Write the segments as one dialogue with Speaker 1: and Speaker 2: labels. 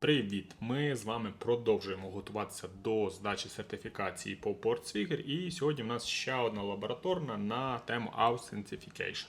Speaker 1: Привіт! Ми з вами продовжуємо готуватися до здачі сертифікації по PortSwigger і сьогодні в нас ще одна лабораторна на тему Authentication.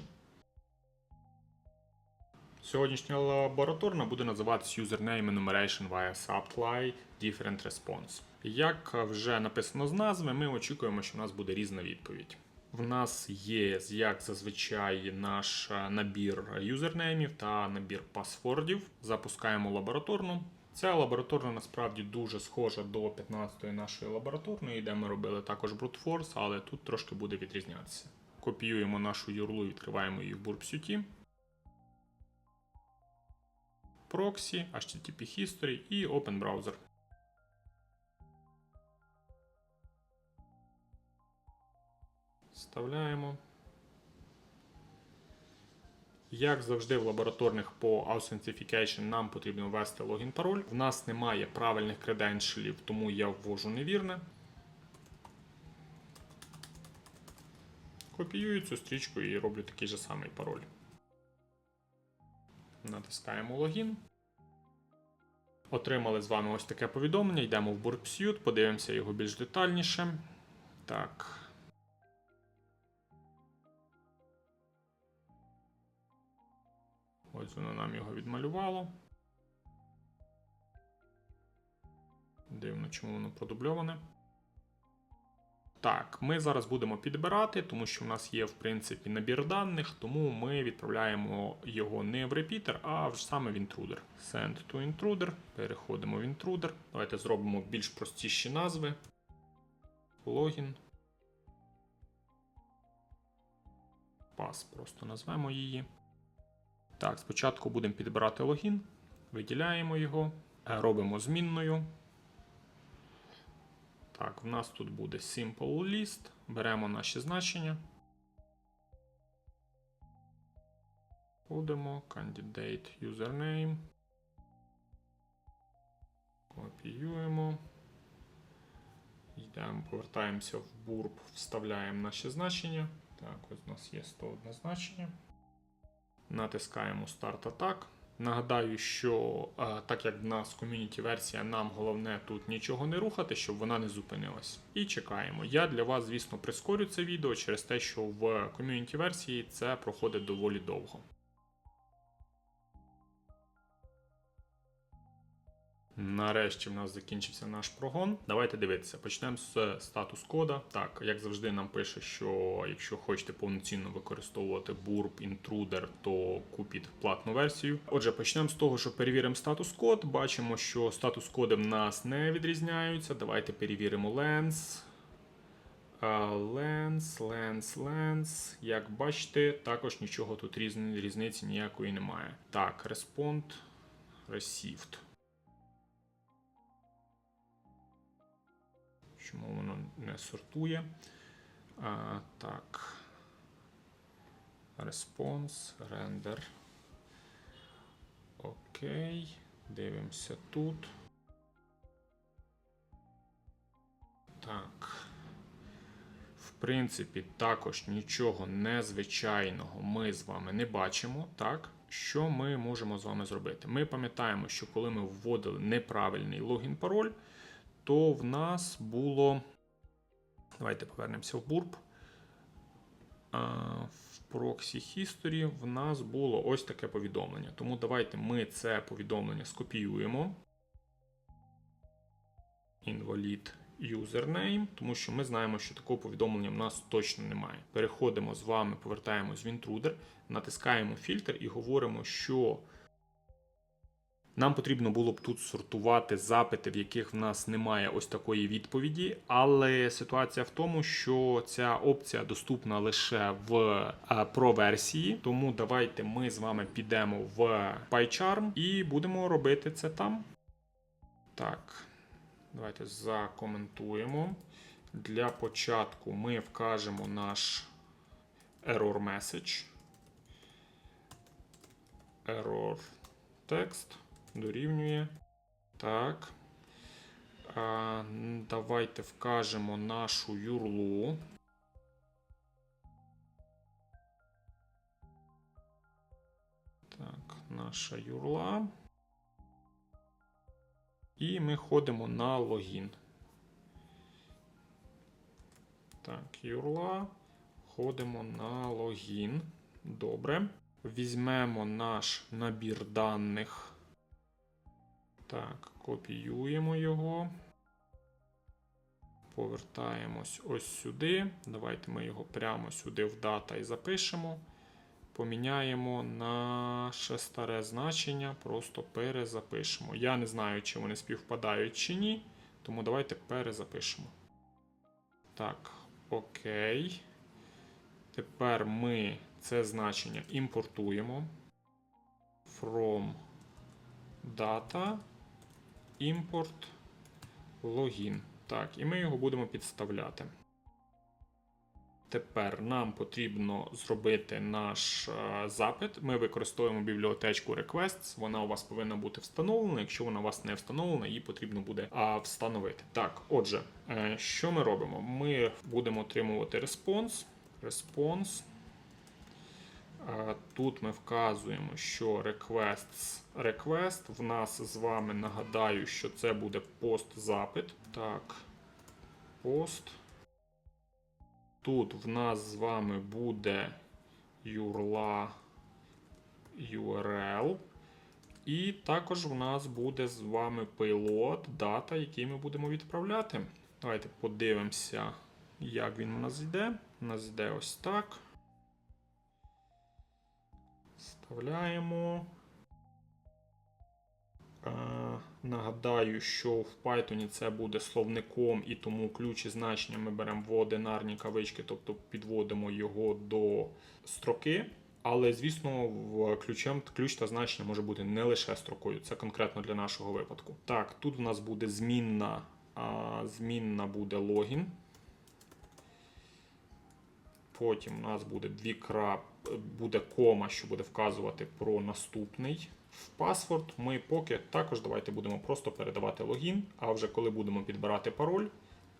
Speaker 1: Сьогоднішня лабораторна буде називатися Username Enumeration via Supply Different Response. Як вже написано з назви, ми очікуємо, що в нас буде різна відповідь. В нас є, як зазвичай, наш набір юзернеймів та набір пасвордів. Запускаємо лабораторну. Ця лабораторна насправді дуже схожа до 15-ї нашої лабораторної, де ми робили також Force, але тут трошки буде відрізнятися. Копіюємо нашу юрлу, і відкриваємо її в Burp Proxy, HTTP History і Open Browser. Вставляємо. Як завжди в лабораторних по Authentication нам потрібно ввести логін пароль. В нас немає правильних креденшелів, тому я ввожу невірне. Копіюю цю стрічку і роблю такий же самий пароль. Натискаємо логін. Отримали з вами ось таке повідомлення. Йдемо в Burp подивимося його більш детальніше. Так. Ось воно нам його відмалювало. Дивно, чому воно продубльоване. Так, ми зараз будемо підбирати, тому що в нас є, в принципі, набір даних, тому ми відправляємо його не в репітер, а в саме в інтрудер. Send to intruder. Переходимо в інтрудер. Давайте зробимо більш простіші назви. Логін. Пас, просто назвемо її. Так, спочатку будемо підбирати логін, виділяємо його, е, робимо змінною. Так, в нас тут буде Simple List. Беремо наші значення. Входимо, Candidate Username. Копіюємо. Йдемо, повертаємося в Burp, вставляємо наші значення. Так, ось у нас є 101 значення. Натискаємо старт атак. Нагадаю, що так як в нас ком'юніті версія, нам головне тут нічого не рухати, щоб вона не зупинилась. І чекаємо. Я для вас, звісно, прискорю це відео через те, що в ком'юніті версії це проходить доволі довго. Нарешті в нас закінчився наш прогон. Давайте дивитися. Почнемо з статус кода. Так, як завжди, нам пише, що якщо хочете повноцінно використовувати Burp Intruder, то купіть платну версію. Отже, почнемо з того, що перевіримо статус код. Бачимо, що статус коди в нас не відрізняються. Давайте перевіримо Lens. Lens, Lens, Lens. Як бачите, також нічого тут різниці ніякої немає. Так, Respond, Received. Чому воно не сортує? А, Так. Response, render. Окей. Дивимося тут. Так. В принципі, також нічого незвичайного ми з вами не бачимо. Так. Що ми можемо з вами зробити? Ми пам'ятаємо, що коли ми вводили неправильний логін пароль, то в нас було. Давайте повернемося в Burp. В Proxy History в нас було ось таке повідомлення. Тому давайте ми це повідомлення скопіюємо. Invalid username, тому що ми знаємо, що такого повідомлення в нас точно немає. Переходимо з вами, повертаємось в інтрудер, натискаємо фільтр і говоримо, що нам потрібно було б тут сортувати запити, в яких в нас немає ось такої відповіді, але ситуація в тому, що ця опція доступна лише в Pro версії. Тому давайте ми з вами підемо в PyCharm і будемо робити це там. Так, давайте закоментуємо. Для початку ми вкажемо наш error message. Error text дорівнює. Так. А, Давайте вкажемо нашу юрлу. Так, наша юрла. І ми ходимо на логін. Так, юрла. Ходимо на логін. Добре. Візьмемо наш набір даних. Так, копіюємо його. Повертаємось ось сюди. Давайте ми його прямо сюди в дата і запишемо. Поміняємо наше старе значення, просто перезапишемо. Я не знаю, чи вони співпадають чи ні, тому давайте перезапишемо. Так, окей. Тепер ми це значення імпортуємо. From data import login. Так, і ми його будемо підставляти. Тепер нам потрібно зробити наш е, запит. Ми використовуємо бібліотечку Requests. Вона у вас повинна бути встановлена. Якщо вона у вас не встановлена, її потрібно буде встановити. Так, отже, е, що ми робимо? Ми будемо отримувати респонс. Респонс. Тут ми вказуємо, що requests request. В нас з вами нагадаю, що це буде пост-запит. Так, пост. Тут в нас з вами буде URL, URL. І також в нас буде з вами payload, дата, який ми будемо відправляти. Давайте подивимося, як він у нас йде. У нас йде ось так. Вставляємо. Е, Нагадаю, що в Python це буде словником, і тому ключ і значення ми беремо в одинарні кавички, тобто підводимо його до строки. Але, звісно, ключем, ключ та значення може бути не лише строкою, це конкретно для нашого випадку. Так, тут в нас буде змінна, а, змінна буде логін. Потім у нас буде дві крап, буде кома, що буде вказувати про наступний. В паспорт ми поки також давайте будемо просто передавати логін, а вже коли будемо підбирати пароль,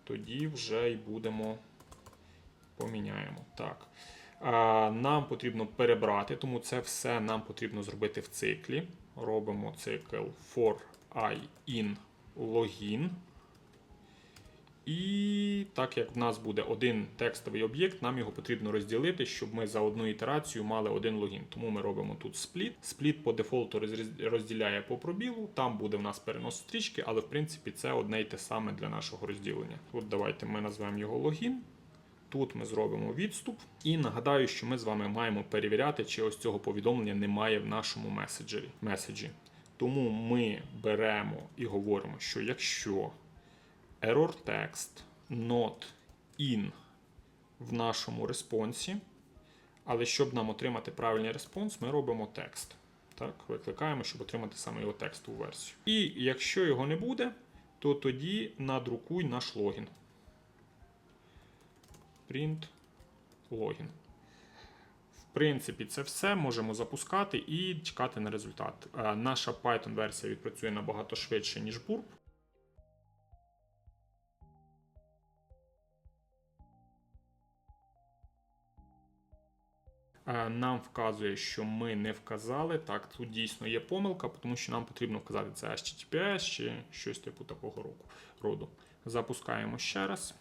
Speaker 1: тоді вже й будемо поміняємо. Так. Нам потрібно перебрати, тому це все нам потрібно зробити в циклі. Робимо цикл for i in login. І так як в нас буде один текстовий об'єкт, нам його потрібно розділити, щоб ми за одну ітерацію мали один логін. Тому ми робимо тут спліт. Спліт по дефолту розділяє по пробілу, там буде в нас перенос стрічки, але в принципі це одне й те саме для нашого розділення. Тут давайте ми назвемо його логін. Тут ми зробимо відступ. І нагадаю, що ми з вами маємо перевіряти, чи ось цього повідомлення немає в нашому меседжері. меседжі. Тому ми беремо і говоримо, що якщо error text not in в нашому респонсі. Але щоб нам отримати правильний респонс, ми робимо текст. Так, викликаємо, щоб отримати саме його текстову версію. І якщо його не буде, то тоді надрукуй наш логін. Print логін. В принципі, це все можемо запускати і чекати на результат. Е, Наша Python-версія відпрацює набагато швидше, ніж Burp. Нам вказує, що ми не вказали. Так, тут дійсно є помилка, тому що нам потрібно вказати це HTTPS чи щось типу такого року- роду. Запускаємо ще раз.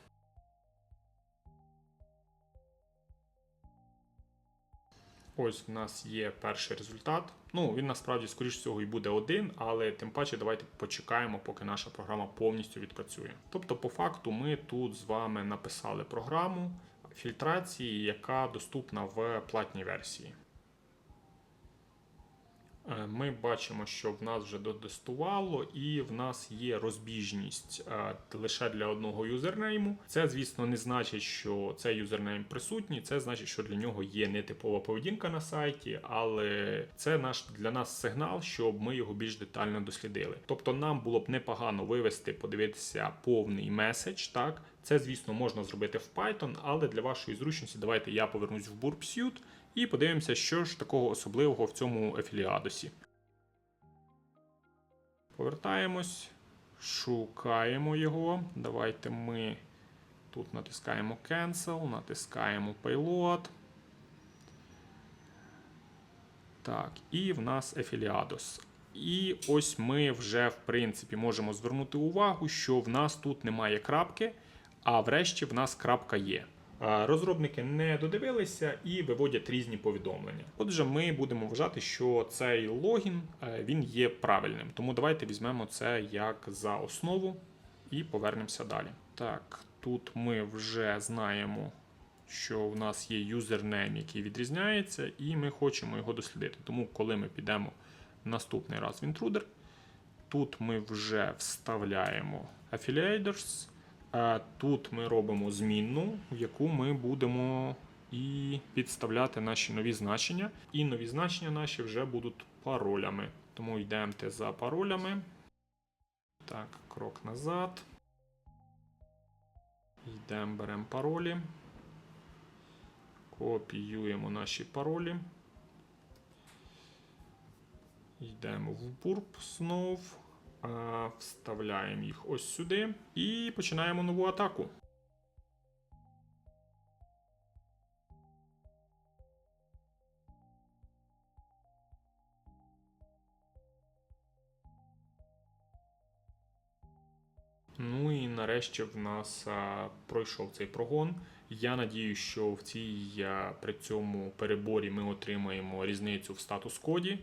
Speaker 1: Ось в нас є перший результат. Ну, він насправді, скоріш всього, і буде один, але тим паче давайте почекаємо, поки наша програма повністю відпрацює. Тобто, по факту, ми тут з вами написали програму фільтрації, яка доступна в платній версії. Е, Ми бачимо, що в нас вже додестувало, і в нас є розбіжність е, лише для одного юзернейму. Це, звісно, не значить, що цей юзернейм присутній. Це значить, що для нього є нетипова поведінка на сайті, але це наш для нас сигнал, щоб ми його більш детально дослідили. Тобто, нам було б непогано вивести, подивитися повний меседж. Так, це, звісно, можна зробити в Python, але для вашої зручності давайте я повернусь в Burp Suite і подивимося, що ж такого особливого в цьому ефіліадосі. Повертаємось, шукаємо його. Давайте ми тут натискаємо Cancel, натискаємо Payload. Так, і в нас Ефіліадос. І ось ми вже в принципі можемо звернути увагу, що в нас тут немає крапки, а врешті в нас крапка є. Розробники не додивилися і виводять різні повідомлення. Отже, ми будемо вважати, що цей логін е, він є правильним. Тому давайте візьмемо це як за основу і повернемося далі. Так, тут ми вже знаємо, що в нас є юзернейм, який відрізняється, і ми хочемо його дослідити. Тому, коли ми підемо наступний раз в інтрудер, тут ми вже вставляємо affiliators, тут ми робимо змінну, в яку ми будемо і підставляти наші нові значення. І нові значення наші вже будуть паролями. Тому йдемо за паролями. Так, крок назад. Йдемо, беремо паролі. Копіюємо наші паролі. Йдемо в бурп знов. Вставляємо їх ось сюди і починаємо нову атаку. Ну і нарешті в нас а, пройшов цей прогон. Я надію, що в цій а, при цьому переборі ми отримаємо різницю в статус коді.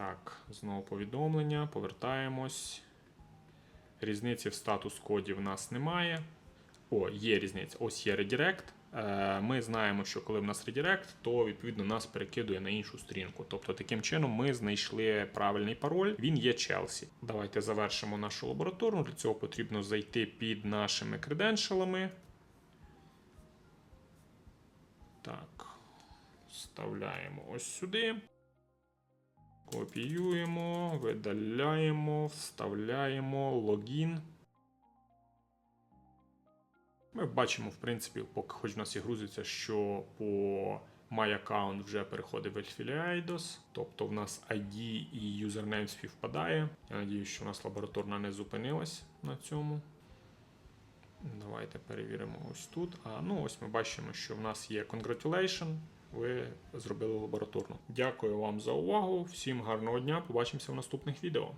Speaker 1: Так, знову повідомлення, повертаємось. Різниці в статус коді в нас немає. О, є різниця. Ось є редірект. Е, Ми знаємо, що коли в нас редірект, то відповідно нас перекидує на іншу сторінку. Тобто, таким чином ми знайшли правильний пароль. Він є Челсі. Давайте завершимо нашу лабораторну. Для цього потрібно зайти під нашими креденшалами. Так, вставляємо ось сюди. Копіюємо, видаляємо, вставляємо логін. Ми бачимо, в принципі, поки хоч в нас і грузиться, що по My Account вже переходить в Affiliados, тобто в нас ID і юзернейм співпадає. Я надію, що в нас лабораторна не зупинилась на цьому. Давайте перевіримо ось тут. А ну ось ми бачимо, що в нас є Congratulation. Ви зробили лабораторну. Дякую вам за увагу. Всім гарного дня. Побачимося в наступних відео.